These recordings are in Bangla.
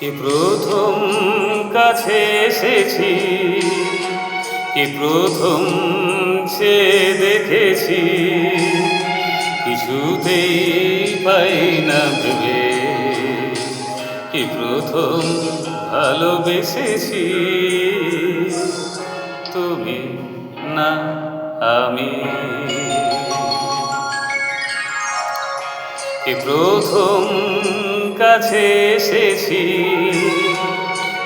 কি প্রথম কাছে এসেছি? কি প্রথম সে দেখেছি? কিছুতেই পাই না ভেবে। কি প্রথম ভালোবেসেছি? তুমি না আমি। কি প্রথম কাছে এসেছি।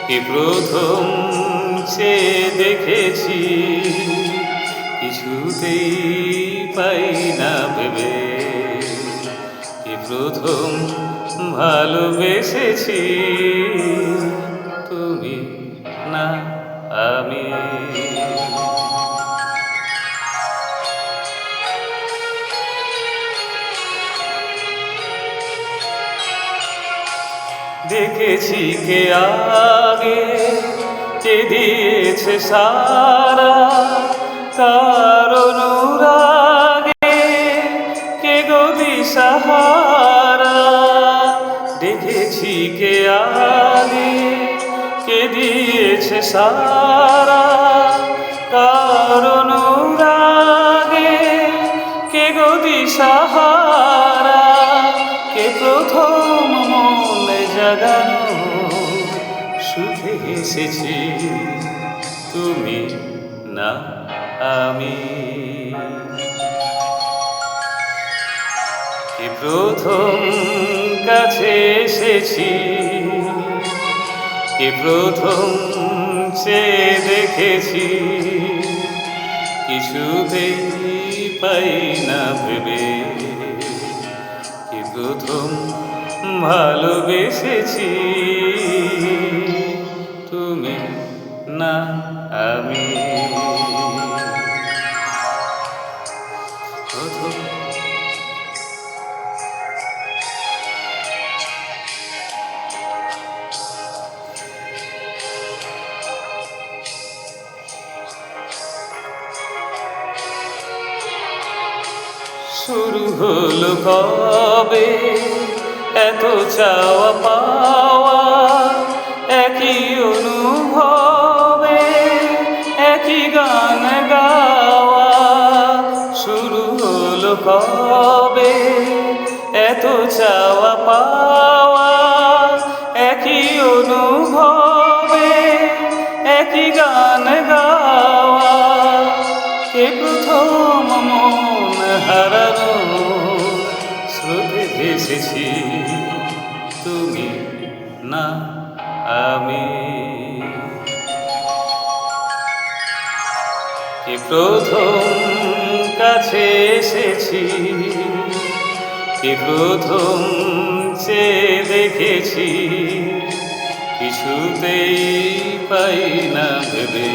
কি প্রথম সে দেখেছি, কিছুতেই পাই না ভেবে। কি প্রথম ভালোবেসেছি, তুমি না আমি। দেখেছি কে আগে যে দিয়েছে সারা, তার অনুরাগে কে গদি সাহারা দেখেছি কে আগে কে দিয়েছে সারা কার অনুরাগে কে গদি সাহারা জাগানো, সুখে এসেছি তুমি না, আমি। প্রথম কাছে এসেছি কে প্রথম সে দেখেছি। কিছুতেই পাই না ভেবে কি প্রথম ভালোবেসেছি। তুমি না আমি। শুরু হলো কবে? এত চাওয়া পাওয়া একই অনুভবে একই গান গাওয়া। শুরু হলো কবে? এত চাওয়া পাওয়া ভেসেছি তুমি না, আমি। কে প্রথম কাছে এসেছি, কে প্রথম সে দেখেছি, কিছুতেই পাই না ভেবে।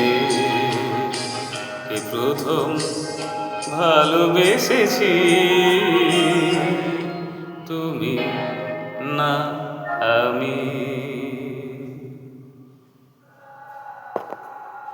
কে প্রথম ভালোবেসেছি তুমি না আমি।